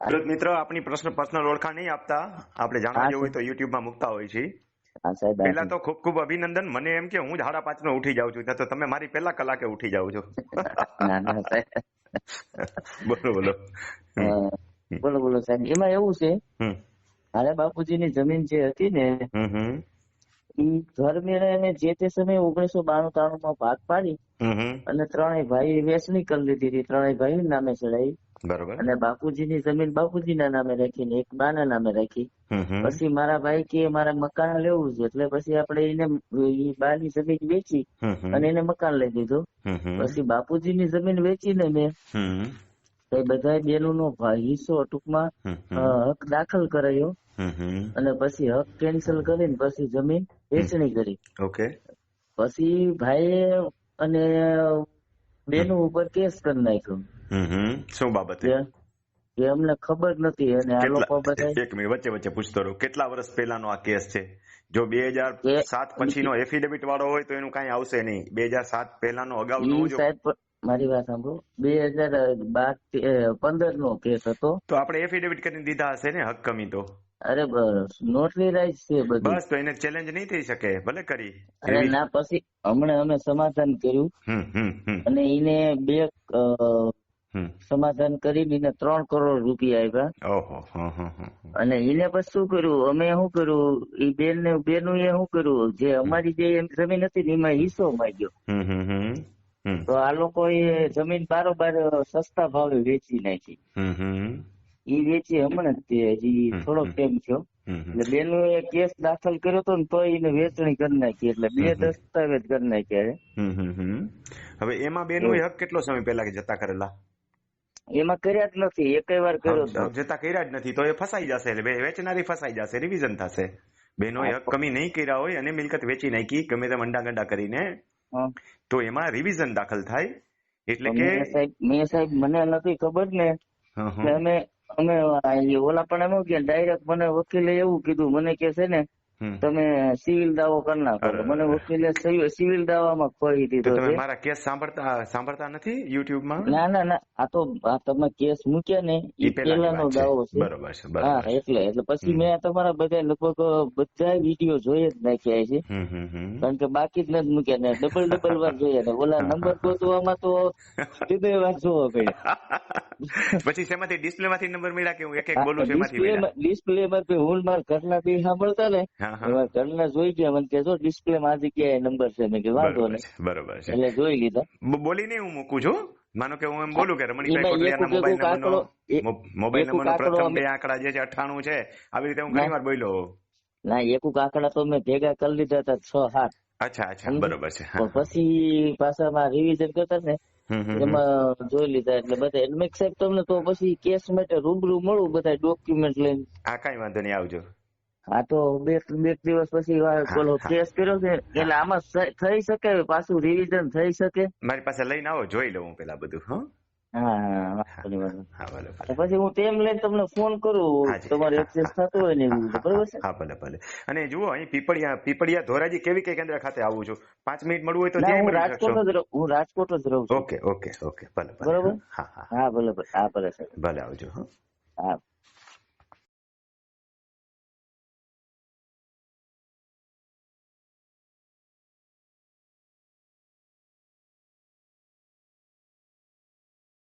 ખેડૂત મિત્રો આપની પ્રશ્ન પર્સનલ ઓળખાણ નહીં આપતા. આપણે જાણવા જેવું હોય તો યુટ્યુબમાં મૂકતા હોય છે પેલા તો ખૂબ ખૂબ અભિનંદન. મને એમ કે હું સાડા પાંચ નો ઉઠી જાઉં છું. તો તમે મારી પહેલા કલાકે ઉઠી જાવ છો. ના ના બોલો બોલો. બોલો બોલો સાહેબ. એમાં એવું છે હમ. બાપુજી બાપુજીની જમીન જે હતી ને ઈ ઘર મેળે જે તે સમયે ઓગણીસો બાણું ત્રાણું માં ભાગ પાડી અને ત્રણેય ભાઈ વેચણી કરી લીધી હતી. ત્રણેય ભાઈ નામે ચડાવી. બરોબર. અને બાપુજીની જમીન બાપુજીના નામે રાખી ને એક બાના નામે રાખી. પછી મારા ભાઈ કે મારે મકાન લેવું છે એટલે પછી આપણે એને બાની જમીન વેચી અને એને મકાન લઈ દીધું પછી બાપુજીની જમીન વેચીને મેં તો બધા બેનો નો હિસ્સો ટૂંકમાં હક દાખલ કરાયો. અને પછી હક કેન્સલ કરીને પછી જમીન વેચણી કરી. ઓકે. પછી ભાઈએ અને બેનો ઉપર કેસ કરી નાખ્યો. શું બાબતે કે અમને ખબર નથી અને આ લોકો બધા એક મિનિટ વચ્ચે વચ્ચે પૂછતો રહું. કેટલા વર્ષ પહેલાનો આ કેસ છે? જો બે હજાર સાત સાત પછીનો એફિડેવિટ વાળો હોય તો એનું કઈ આવશે નહીં. બે હજાર સાત પહેલાનો અગાઉ સાહેબ મારી વાત સાંભળો. બે હજાર બાર પંદર નો કેસ હતો. તો આપણે એફિડેવિટ કરીને દીધા હશે ને હક કમી તો. અરે બસ નોટરીરાઇઝ છે બધું. બસ તો એને ચેલેન્જ નહીં થઈ શકે. ભલે કરી. અરે ના પછી હમણાં અમે સમાધાન કર્યું. અને એને બે સમાધાન કરીને એને ત્રણ કરોડ રૂપિયા હમ. અને એને પછી શું કર્યું? અમે શું કર્યું? એ બેન ને બેનું એ શું કર્યું? જે અમારી જે જમીન હતી ને એમાં હિસ્સો માંગ્યો. તો આ લોકો એ જમીન બારોબાર સસ્તા ભાવે વેચી નાખી. ઈ વેચી હમણાં જ તે હજી થોડોક. ટાઈમ થયો. એટલે બેનો એ કેસ દાખલ કર્યો હતો ને તો એને વેચણી કરી નાખી. એટલે બે. દસ્તાવેજ કરી નાખ્યા. હવે એમાં બેનું હક કેટલો સમય પહેલા કે જતા કરેલા? એમાં કર્યા જ નથી એક વાર કર્યો તો જતા કર્યા જ નથી તો એ ફસાઈ જશે એટલે વેચનારી ફસાઈ જશે રિવિઝન થશે. બેનો હક કમી નહીં કર્યા હોય અને મિલકત વેચી નાખી ગમે તેમ અંડા ગંડા કરીને તો એમાં રિવિઝન દાખલ થાય એટલે કે મેં સાહેબ મને નથી ખબર ને અમે અમે ઓલા પણ એમ કે ડાયરેક્ટ મને વકીલે એવું કીધું મને કે છે ને. તમે સિવિલ દાવો કરી નાખો. મને. વકીલે સિવિલ- દાવામાં ખોઈ દીધો તમે છે. મારા કેસ સાંભળતા સાંભળતા નથી યુટ્યુબમાં? ના ના ના. આ તો આ તમે કેસ મૂક્યા ને એ પહેલાની પેલાનો દાવો છે. બરોબર છે હા એટલે એટલે પછી મેં તમારા બધા લગભગ બધા વીડિયો જોઈ જ નાખ્યા છે. કારણ કે બાકી જ નથી મૂક્યા ને ડબલ ડબલ વાર જોયા ને. ઓલા નંબર ગોતવામાં તો બે વાર જોવો પડ્યા. પછી શેમાંથી ડિસ્પ્લે માંથી નંબર મળ્યા કે હું એક એક બોલું છું એમાંથી ડિસ્પ્લે મળ્યા? ડિસ્પ્લે માં બી હું માર ઘરના બી સાંભળતા ને એમાં ઘરના જોઈ ગયા મને કે જો ડિસ્પ્લે માં આ જગ્યાએ નંબર છે? મેં કે વાંધો નહીં. બરોબર છે. એટલે જોઈ લીધા. બોલીને હું મૂકું છું? માનો કે હું એમ બોલું કે રમણીભાઈ કોટલિયાના મોબાઈલ નંબરનો મોબાઈલ નંબરનો પ્રથમ બે આંકડા જે છે અઠ્ઠાણું છે. આવી રીતે હું. ઘણી વાર બોલ્યો ના એકુક આંકડા તો મેં ભેગા કરી લીધા હતા છ સાત. અચ્છા અચ્છા બરોબર છે પછી પાછા રિવિઝન કરતા ને. એમાં જોઈ લીધા એટલે બધા એટલે મેં સાહેબ તમને તો પછી કેસ માટે રૂબરૂ મળું બધા ડોક્યુમેન્ટ લઈને. આ કઈ વાંધો નહીં આવજો. આ તો બે બે દિવસ પછી પેલો કેસ કર્યો છે એટલે આમાં થઈ શકે પાછું રિવિઝન થઈ શકે. મારી પાસે લઈને આવો જોઈ લઉં હું પેલા બધું હા હા. પછી હું તેમ લઈને તમને ફોન કરું તમારે એક્સેસ હા, હોય ને બરોબર છે? હા ભલે ભલે. અને જુઓ અહીં પીપળિયા પીપળિયા ધોરાજી કેવી કઈ કેન્દ્ર ખાતે આવું છું? પાંચ મિનિટ મળવું હોય તો હું રાજકોટ જ હું રાજકોટ જ રહું છું. Okay okay okay. ભલે બરોબર? હા હા. હા ભલે ભલે. હા ભલે સાહેબ ભલે આવજો હા.